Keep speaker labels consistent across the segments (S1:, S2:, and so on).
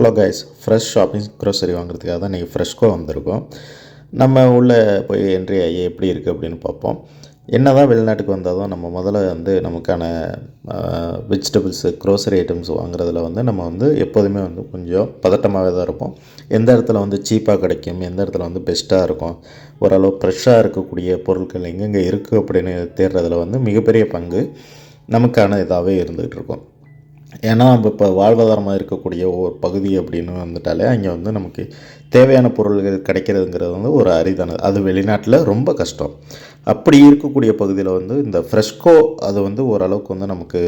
S1: Hello guys fresh shopping grocery வாங்குறதுக்காக தான் இன்றைக்கி ஃப்ரெஷ்கோ வந்திருக்கோம். நம்ம உள்ளே போய் என்ட்ரி ஆகி எப்படி இருக்குது அப்படின்னு பார்ப்போம். என்ன தான் வெளிநாட்டுக்கு வந்தாலும் நம்ம முதல்ல வந்து நமக்கான வெஜிடபிள்ஸு க்ரோசரி ஐட்டம்ஸ் வாங்குறதுல வந்து நம்ம வந்து எப்போதுமே வந்து கொஞ்சம் பதட்டமாகவே தான் இருப்போம். எந்த இடத்துல வந்து சீப்பாக கிடைக்கும் எந்த இடத்துல வந்து பெஸ்ட்டாக இருக்கும் ஓரளவு ஃப்ரெஷ்ஷாக இருக்கக்கூடிய பொருட்கள் எங்கெங்கே இருக்குது அப்படின்னு தேடுறதுல வந்து மிகப்பெரிய பங்கு நமக்கான இதாகவே இருந்துகிட்டு இருக்கும். ஏன்னா நம்ம இப்போ வாழ்வாதாரமாக இருக்கக்கூடிய ஒரு பகுதி அப்படின்னு வந்துட்டாலே அங்கே வந்து நமக்கு தேவையான பொருள்கள் கிடைக்கிறதுங்கிறது வந்து ஒரு அரிதானது. அது வெளிநாட்டில் ரொம்ப கஷ்டம். அப்படி இருக்கக்கூடிய பகுதியில் வந்து இந்த ஃப்ரெஷ்கோ அது வந்து ஓரளவுக்கு வந்து நமக்கு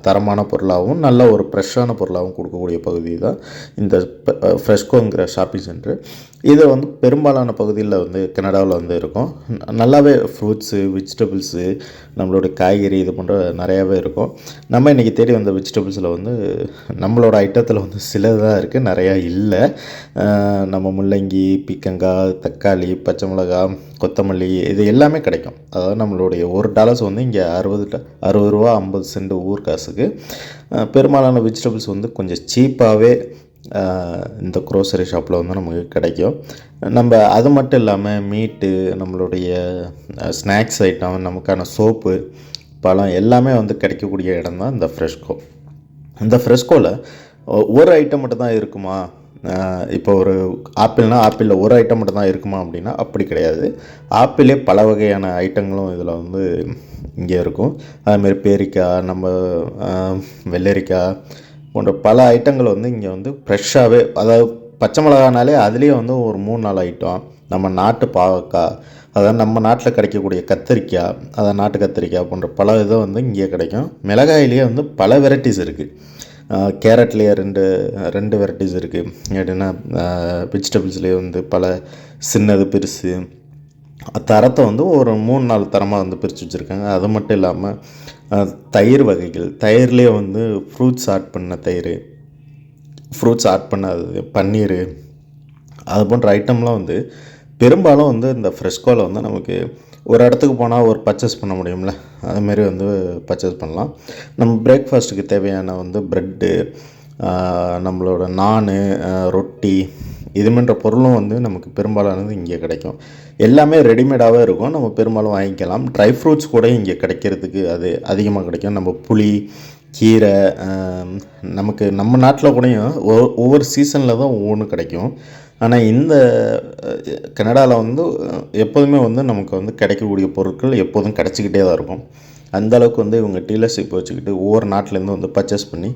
S1: தரமான பொருளாகவும் நல்ல ஒரு ஃப்ரெஷ்ஷான பொருளாகவும் கொடுக்கக்கூடிய பகுதி தான் இந்த ஃப்ரெஷ்கோங்கிற ஷாப்பிங் சென்டர். இது வந்து பெரும்பாலான பகுதியில் வந்து கனடாவில் வந்து இருக்கும். நல்லாவே ஃப்ரூட்ஸு வெஜிடபிள்ஸு நம்மளுடைய காய்கறி இது போன்ற நிறையாவே இருக்கும். நம்ம இன்றைக்கி தேடி வந்த வெஜிடபிள்ஸில் வந்து நம்மளோட ஐட்டத்தில் வந்து சிலதாக இருக்குது நிறையா இல்லை. நம்ம முள்ளங்கி பீக்கங்காய் தக்காளி பச்சை மிளகாய் கொத்தமல்லி இது எல்லாமே கிடைக்கும். அதாவது நம்மளுடைய ஒரு டாலர்ஸ் வந்து இங்கே அறுபது ட- அறுபது ரூபா ஐம்பது சென்ட் ஊர் காசுக்கு. பெரும்பாலான வெஜிடபிள்ஸ் வந்து கொஞ்சம் சீப்பாகவே இந்த க்ரோசரி ஷாப்பில் வந்து நமக்கு கிடைக்கும். நம்ம அது மட்டும் இல்லாமல் மீட்டு நம்மளுடைய ஸ்நாக்ஸ் ஐட்டம் நமக்கான சோப்பு பழம் எல்லாமே வந்து கிடைக்கக்கூடிய இடம் தான் இந்த ஃப்ரெஷ்கோ இந்த ஃப்ரெஷ்கோவில் ஒரு ஐட்டம் மட்டும் தான் இருக்குமா? இப்போ ஒரு ஆப்பிள்னா ஆப்பிளில் ஒரு ஐட்டம் மட்டும் தான் இருக்குமா அப்படின்னா அப்படி கிடையாது. ஆப்பிளே பல வகையான ஐட்டங்களும் இதில் வந்து இங்கே இருக்கும். அதுமாரி பேரிக்காய் நம்ம வெள்ளரிக்காய் போன்ற பல ஐட்டங்கள் வந்து இங்கே வந்து ஃப்ரெஷ்ஷாகவே அதாவது பச்சை மிளகானாலே அதுலேயே வந்து ஒரு மூணு நாலு ஐட்டம். நம்ம நாட்டு பாவக்காய் அதாவது நம்ம நாட்டில் கிடைக்கக்கூடிய கத்திரிக்காய் அதாவது நாட்டு கத்திரிக்காய் போன்ற பல இதை வந்து இங்கே கிடைக்கும். மிளகாயிலேயே வந்து பல வெரைட்டிஸ் இருக்குது கேரட்லேயே ரெண்டு ரெண்டு வெரைட்டிஸ் இருக்குது எப்படின்னா வெஜிடபிள்ஸ்லேயே வந்து பல சின்னது பெருசு. தரத்தை வந்து ஒரு மூணு நாலு தரமாக வந்து பிரித்து வச்சுருக்காங்க. அது மட்டும் இல்லாமல் தயிர் வகைகள். தயிர்லேயே வந்து ஃப்ரூட்ஸ் ஆட் பண்ண தயிர் ஃப்ரூட்ஸ் ஆட் பண்ணாதது பன்னீர். அது போன்ற ஐட்டம்லாம் வந்து பெரும்பாலும் வந்து இந்த ஃப்ரெஷ்கோவில் வந்து நமக்கு ஒரு இடத்துக்கு போனால் ஒரு பர்ச்சேஸ் பண்ண முடியும்ல? அதுமாரி வந்து பர்ச்சேஸ் பண்ணலாம். நம்ம பிரேக்ஃபாஸ்ட்டுக்கு தேவையான வந்து ப்ரெட்டு நம்மளோட நாண் ரொட்டி இதுமன்ற பொருளும் வந்து நமக்கு பெரும்பாலானது இங்கே கிடைக்கும். எல்லாமே ரெடிமேடாகவே இருக்கும். நம்ம பெரும்பாலும் வாங்கிக்கலாம். ட்ரை ஃப்ரூட்ஸ் கூட இங்கே கிடைக்கிறதுக்கு அது அதிகமாக கிடைக்கும். நம்ம புளி கீரை நமக்கு நம்ம நாட்டில் கூடயும் ஒவ்வொரு சீசனில் தான் ஒவ்வொன்று கிடைக்கும். ஆனால் இந்த கனடாவில் வந்து எப்போதுமே வந்து நமக்கு வந்து கிடைக்கக்கூடிய பொருட்கள் எப்போதும் கிடச்சிக்கிட்டே தான் இருக்கும். அந்தளவுக்கு வந்து இவங்க டீலர்ஷிப் வச்சுக்கிட்டு ஒவ்வொரு நாட்டிலேருந்து வந்து பர்ச்சேஸ் பண்ணி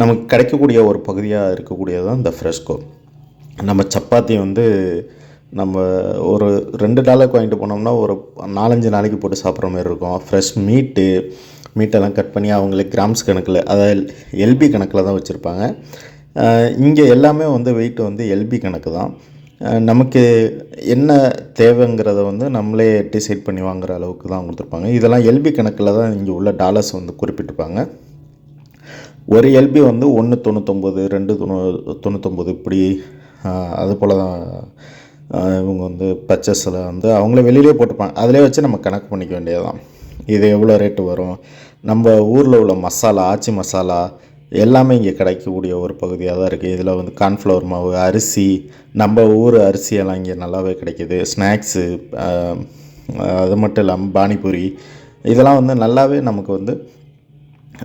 S1: நமக்கு கிடைக்கக்கூடிய ஒரு பகுதியாக இருக்கக்கூடியது தான் இந்த ஃப்ரெஷ்கோ நம்ம சப்பாத்தி வந்து நம்ம ஒரு ரெண்டு டாலருக்கு வாங்கிட்டு போனோம்னா ஒரு நாலஞ்சு நாளைக்கு போட்டு சாப்பிட்ற மாதிரி இருக்கும். ஃப்ரெஷ் மீட்டு மீட்டெல்லாம் கட் பண்ணி அவங்களே கிராம்ஸ் கணக்கில் அதாவது எல்பி கணக்கில் தான் வச்சுருப்பாங்க. இங்கே எல்லாமே வந்து வெயிட் வந்து எல்பி கணக்கு தான். நமக்கு என்ன தேவைங்கிறத வந்து நம்மளே டிசைட் பண்ணி வாங்குற அளவுக்கு தான் கொடுத்துருப்பாங்க. இதெல்லாம் எல்பி கணக்கில் தான் இங்கே உள்ள டாலர்ஸ் வந்து குறிப்பிட்டிருப்பாங்க. ஒரு எல்பி வந்து ஒன்று தொண்ணூத்தொம்பது ரெண்டு தொண்ணூ தொண்ணூத்தொம்பது இப்படி அது போல் தான் இவங்க வந்து பர்ச்சஸில் வந்து அவங்களே வெளியிலே போட்டுப்பாங்க. அதிலே வச்சு நம்ம கணக்கு பண்ணிக்க வேண்டியதுதான். இது எவ்வளோ ரேட்டு வரும்? நம்ம ஊரில் உள்ள மசாலா ஆச்சி மசாலா எல்லாமே இங்கே கிடைக்கக்கூடிய ஒரு பகுதியாக தான் இருக்குது. இதில் வந்து கார்ன்ஃப்ளவர் மாவு அரிசி நம்ம ஊர் அரிசியெல்லாம் இங்கே நல்லாவே கிடைக்கிது. ஸ்நாக்ஸு அது மட்டும் இல்லாமல் பானிபூரி. இதெல்லாம் வந்து நல்லாவே நமக்கு வந்து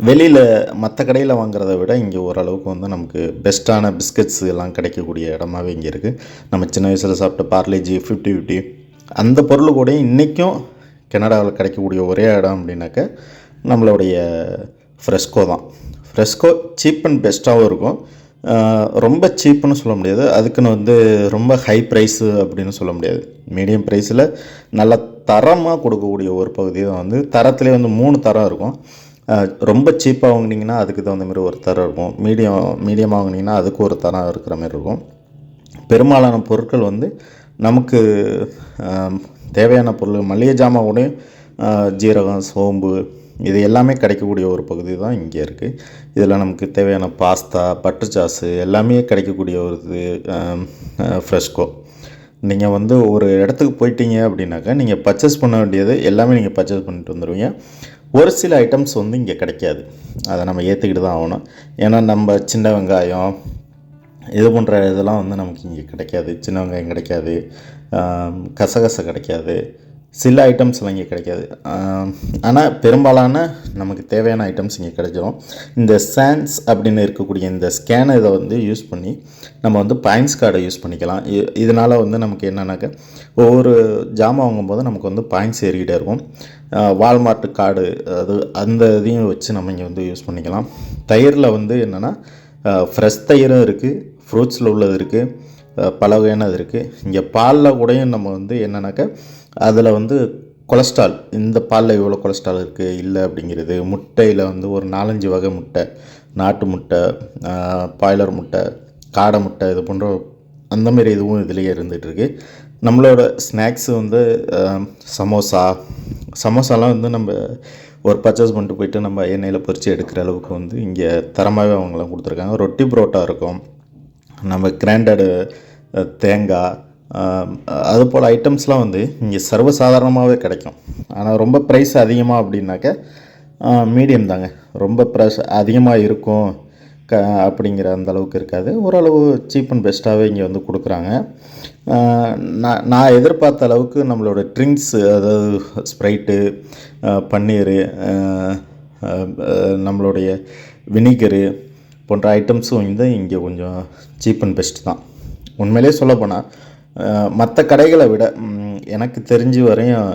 S1: வெளியில் மற்ற கடையில் வாங்குறத விட இங்கே ஓரளவுக்கு வந்து நமக்கு பெஸ்ட்டான பிஸ்கட்ஸ் எல்லாம் கிடைக்கக்கூடிய இடமாவே இங்கே இருக்குது நம்ம சின்ன வயசில் சாப்பிட்ட பார்லேஜி ஃபிஃப்டி ஃபிஃப்டி அந்த பொருள் கூட இன்றைக்கும் கனடாவில் கிடைக்கக்கூடிய ஒரே இடம் அப்படின்னாக்க நம்மளுடைய ஃப்ரெஸ்கோ தான். ரெஸ்கோ சீப் அண்ட் பெஸ்ட்டாகவும் இருக்கும். ரொம்ப சீப்புன்னு சொல்ல முடியாது. அதுக்குன்னு வந்து ரொம்ப ஹை ப்ரைஸு அப்படின்னு சொல்ல முடியாது. மீடியம் ப்ரைஸில் நல்ல தரமாக கொடுக்கக்கூடிய ஒரு பகுதி தான் வந்து தரத்துலேயே வந்து மூணு தரம் இருக்கும். ரொம்ப சீப்பாக வாங்குனீங்கன்னா அதுக்கு தகுந்த மாதிரி ஒரு தரம் இருக்கும். மீடியம் மீடியமாக வாங்கினீங்கன்னா அதுக்கு ஒரு தரம் இருக்கிற மாதிரி இருக்கும். பெரும்பாலான பொருட்கள் வந்து நமக்கு தேவையான பொருள் மளிகை ஜாமான் கூட ஜீரகம் சோம்பு இது எல்லாமே கிடைக்கக்கூடிய ஒரு பகுதி தான் இங்கே இருக்குது இதில் நமக்கு தேவையான பாஸ்தா பட்டர் சாஸு எல்லாமே கிடைக்கக்கூடிய ஒரு இது ஃப்ரெஷ்கோ. நீங்கள் வந்து ஒரு இடத்துக்கு போயிட்டீங்க அப்படின்னாக்கா நீங்கள் பர்ச்சேஸ் பண்ண வேண்டியது எல்லாமே நீங்கள் பர்ச்சேஸ் பண்ணிட்டு வந்துடுவீங்க ஒரு சில ஐட்டம்ஸ் வந்து இங்கே கிடைக்காது. அதை நம்ம ஏற்றுக்கிட்டு தான் ஆகணும். ஏன்னா நம்ம சின்ன வெங்காயம் இது போன்ற இதெல்லாம் வந்து நமக்கு இங்கே கிடைக்காது. சின்ன வெங்காயம் கிடைக்காது. கசகச கசகசை கிடைக்காது. சில ஐட்டம்ஸ்லாம் இங்கே கிடைக்காது. ஆனால் பெரும்பாலான நமக்கு தேவையான ஐட்டம்ஸ் இங்கே கிடைச்சிரும். இந்த சான்ஸ் அப்படின்னு இருக்கக்கூடிய இந்த ஸ்கேனை இதை வந்து யூஸ் பண்ணி நம்ம வந்து பாயிண்ட்ஸ் கார்டை யூஸ் பண்ணிக்கலாம். இ- இதனால் வந்து நமக்கு என்னென்னாக்கா ஒவ்வொரு ஜாமான் வாங்கும்போது நமக்கு வந்து பாயிண்ட்ஸ் ஏறிக்கிட்டே இருக்கும். வால்மார்ட் கார்டு அது அந்த இதையும் வச்சு நம்ம இங்கே வந்து யூஸ் பண்ணிக்கலாம். தயிரில் வந்து என்னென்னா ஃப்ரெஷ் தயிரும் இருக்குது ஃப்ரூட்ஸில் உள்ளது இருக்குது பல வகையானது இருக்குது இங்கே பாலில் கூடயும் நம்ம வந்து என்னென்னாக்கா அதில் வந்து கொலஸ்ட்ரால் இந்த பாலில் இவ்வளோ கொலஸ்ட்ரால் இருக்குது இல்லை அப்படிங்கிறது. முட்டையில் வந்து ஒரு நாலஞ்சு வகை முட்டை நாட்டு முட்டை பாய்லர் முட்டை காடை முட்டை இது போன்ற அந்த மாதிரி இதுவும் இதுலேயே இருந்துகிட்ருக்கு நம்மளோட ஸ்நாக்ஸு வந்து சமோசா. சமோசாலாம் வந்து நம்ம ஒரு பர்ச்சேஸ் பண்ணிட்டு போயிட்டு நம்ம எண்ணெயில் பறித்து எடுக்கிற அளவுக்கு வந்து இங்கே தரமாகவே அவங்களாம் கொடுத்துருக்காங்க. ரொட்டி புரோட்டா இருக்கும். நம்ம கிராண்டடு தேங்காய் அது போல் ஐட்டம்ஸ்லாம் வந்து இங்கே சர்வசாதாரணமாகவே கிடைக்கும். ஆனால் ரொம்ப ப்ரைஸ் அதிகமாக அப்படின்னாக்க மீடியம் தாங்க. ரொம்ப ப்ரைஸ் அதிகமாக இருக்கும். க அப்படிங்கிற அந்த அளவுக்கு இருக்காது. ஓரளவு சீப் அண்ட் பெஸ்ட்டாகவே இங்கே வந்து கொடுக்குறாங்க. நான் நான் எதிர்பார்த்த அளவுக்கு நம்மளோட ட்ரிங்க்ஸ் அதாவது ஸ்ப்ரைட்டு பன்னீர் நம்மளுடைய வினிகரு போன்ற ஐட்டம்ஸும் வந்து இங்கே கொஞ்சம் சீப் அண்ட் பெஸ்ட் தான். உண்மையிலே சொல்லப்போனால் மற்ற கடைகளை விட எனக்கு தெரிஞ்சு வரையும்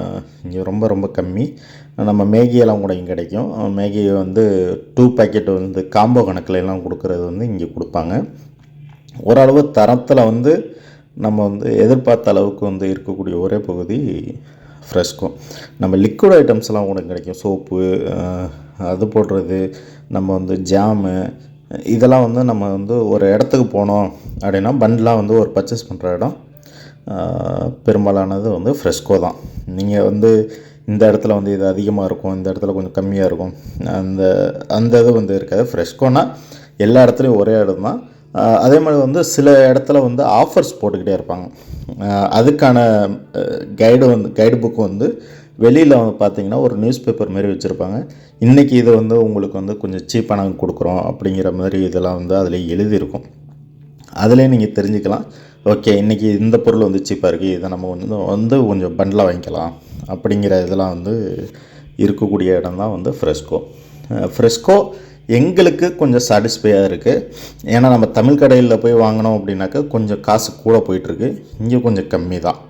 S1: இங்கே ரொம்ப ரொம்ப கம்மி. நம்ம மேகியெல்லாம் கூட இங்கே கிடைக்கும். மேகி வந்து டூ பேக்கெட் வந்து காம்போ கணக்கில் எல்லாம் கொடுக்குறது வந்து இங்கே கொடுப்பாங்க. ஓரளவு தரத்தில் வந்து நம்ம வந்து எதிர்பார்த்த அளவுக்கு வந்து இருக்கக்கூடிய ஒரே பகுதி ஃப்ரெஷ்கும் நம்ம லிக்விட் ஐட்டம்ஸ்லாம் கூட கிடைக்கும். சோப்பு அது போடுறது நம்ம வந்து ஜாமு இதெல்லாம் வந்து நம்ம வந்து ஒரு இடத்துக்கு போனோம் அப்படின்னா பண்டெலாம் வந்து ஒரு பர்ச்சேஸ் பண்ணுற இடம். பெரும்பாலானது வந்து ஃப்ரெஷ்கோ தான். நீங்கள் வந்து இந்த இடத்துல வந்து இது அதிகமாக இருக்கும் இந்த இடத்துல கொஞ்சம் கம்மியாக இருக்கும். அந்த அந்த இது வந்து இருக்காது. ஃப்ரெஷ்கோனா எல்லா இடத்துலையும் ஒரே இடம் தான். அதே மாதிரி வந்து சில இடத்துல வந்து ஆஃபர்ஸ் போட்டுக்கிட்டே இருப்பாங்க. அதுக்கான கைடு வந்து கைடு புக்கு வந்து வெளியில் வந்து பார்த்தீங்கன்னா ஒரு நியூஸ் பேப்பர் மாதிரி வச்சுருப்பாங்க. இன்றைக்கி இது வந்து உங்களுக்கு வந்து கொஞ்சம் சீப்பாக நாங்கள் கொடுக்குறோம் அப்படிங்கிற மாதிரி இதெல்லாம் வந்து அதில் எழுதியிருக்கும். அதிலே நீங்கள் தெரிஞ்சுக்கலாம். ஓகே இன்றைக்கி இந்த பொருள் வந்து சீப்பாக இருக்குது இதை நம்ம வந்து வந்து கொஞ்சம் பண்டில் வாங்கிக்கலாம். அப்படிங்கிற இதெல்லாம் வந்து இருக்கக்கூடிய இடம் தான் வந்து ஃப்ரெஸ்கோ ஃப்ரெஸ்கோ எங்களுக்கு கொஞ்சம் சாட்டிஸ்ஃபையாக இருக்குது ஏன்னா நம்ம தமிழ் கடையில் போய் வாங்கினோம் அப்படின்னாக்கா கொஞ்சம் காசு கூட போயிட்டுருக்கு. இங்கே கொஞ்சம் கம்மி தான்.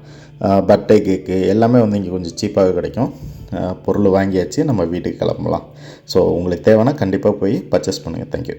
S1: பர்த்டே கேக்கு எல்லாமே வந்து இங்கே கொஞ்சம் சீப்பாகவே கிடைக்கும். பொருள் வாங்கியாச்சு நம்ம வீட்டுக்கு கிளம்பலாம். ஸோ உங்களுக்கு தேவைன்னா கண்டிப்பாக போய் பர்ச்சேஸ் பண்ணுங்கள் தேங்க்யூ